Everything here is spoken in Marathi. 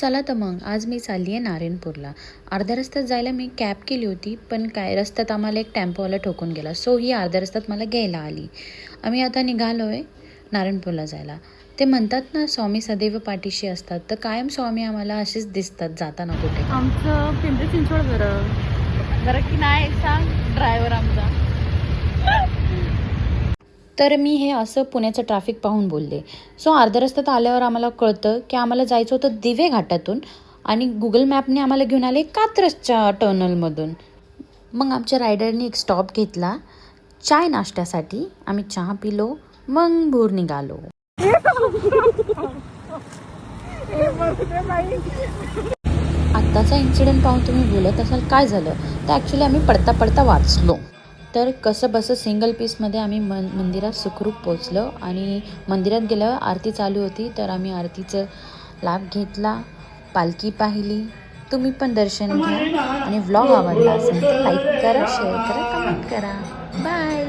चला तर मग आज मी चालली आहे नारायणपूरला. अर्ध्या रस्त्यात जायला मी कॅब केली होती पण काय रस्त्यात आम्हाला एक टेम्पोवाला ठोकून गेला. सो ही अर्ध्या रस्त्यात मला घ्यायला आली. आम्ही आता निघालो आहे नारायणपूरला जायला. ते म्हणतात ना स्वामी सदैव पाठीशी असतात. तर कायम स्वामी आम्हाला असेच दिसतात जाताना कुठे. आमचं पिंपरी चिंचवड बरं. बरं की नाही सांग? ड्रायव्हर आमचा तर मी हे असं पुण्याचं ट्रॅफिक पाहून बोलले. सो अर्ध्या रस्त्यात आल्यावर आम्हाला कळतं की आम्हाला जायचं होतं दिवे घाटातून आणि गुगल मॅपने आम्हाला घेऊन आले कात्रसच्या टर्नलमधून मग आमच्या रायडरनी एक स्टॉप घेतला. चाय नाश्त्यासाठी आम्ही चहा पिलो मग भूर निघालो. आत्ताचा इन्सिडेंट पाहून तुम्ही बोलत असाल काय झालं? तर ॲक्च्युली आम्ही पडता पडता वाचलो. तर कसंबसं सिंगल पीसमध्ये आम्ही मन मंदिरात सुखरूप पोचलो आणि मंदिरात गेल्यावर आरती चालू होती. तर आम्ही आरतीचं लाभ घेतला पालखी पाहिली. तुम्ही पण दर्शन घ्या आणि व्लॉग आवडला असेल तर लाईक करा शेअर करा कमेंट करा. बाय